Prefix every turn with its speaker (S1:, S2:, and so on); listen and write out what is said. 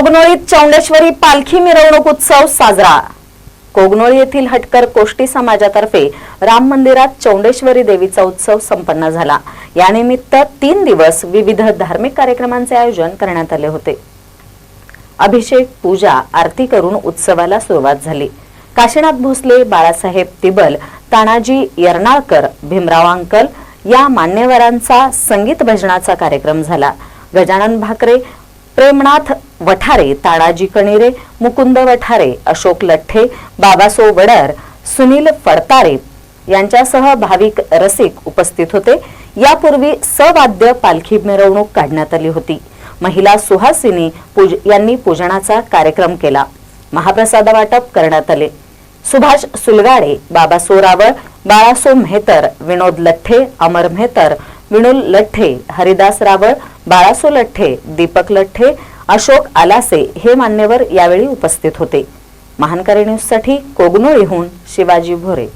S1: कोगनोळीत चौंडेश्वरी पालखी मिरवणूक उत्सव साजरा. कोगनोळी येथील हटकर कोष्टी समाजातर्फे राम मंदिरात चौंडेश्वरी देवीचा उत्सव संपन्न झाला. यानिमित्त तीन दिवस विविध धार्मिक कार्यक्रमांचे आयोजन करण्यात आले होते. अभिषेक पूजा आरती करून उत्सवाला सुरुवात झाली. काशीनाथ भोसले बाळासाहेब तिबल तानाजी यर्नाळकर भीमराव अंकल या मान्यवरांचा संगीत भजनाचा कार्यक्रम झाला. गजानन भाकरे प्रेमनाथ वठारे तानाजी कणिरे मुकुंद वठारे अशोक लठ्ठे बाबासो वडर सुनील फडतारे यांच्यासह भाविक रसिक उपस्थित होते. यापूर्वी सवाद्य पालखी मिरवणूक काढण्यात आली होती. महिला सुहासिनी पूज यांनी पूजनाचा कार्यक्रम केला. महाप्रसाद वाटप करण्यात आले. सुभाष सुलगाडे बाबा सोरावळ बाळासो मेहतर विनोद लठ्ठे अमर मेहतर विणुल लठ्ठे हरिदास रावळ बाळासो लठ्ठे दीपक लठ्ठे अशोक आलासे हे मान्यवर यावेळी उपस्थित होते. महानकरी न्यूजसाठी कोगनोळीहून शिवाजी भोरे.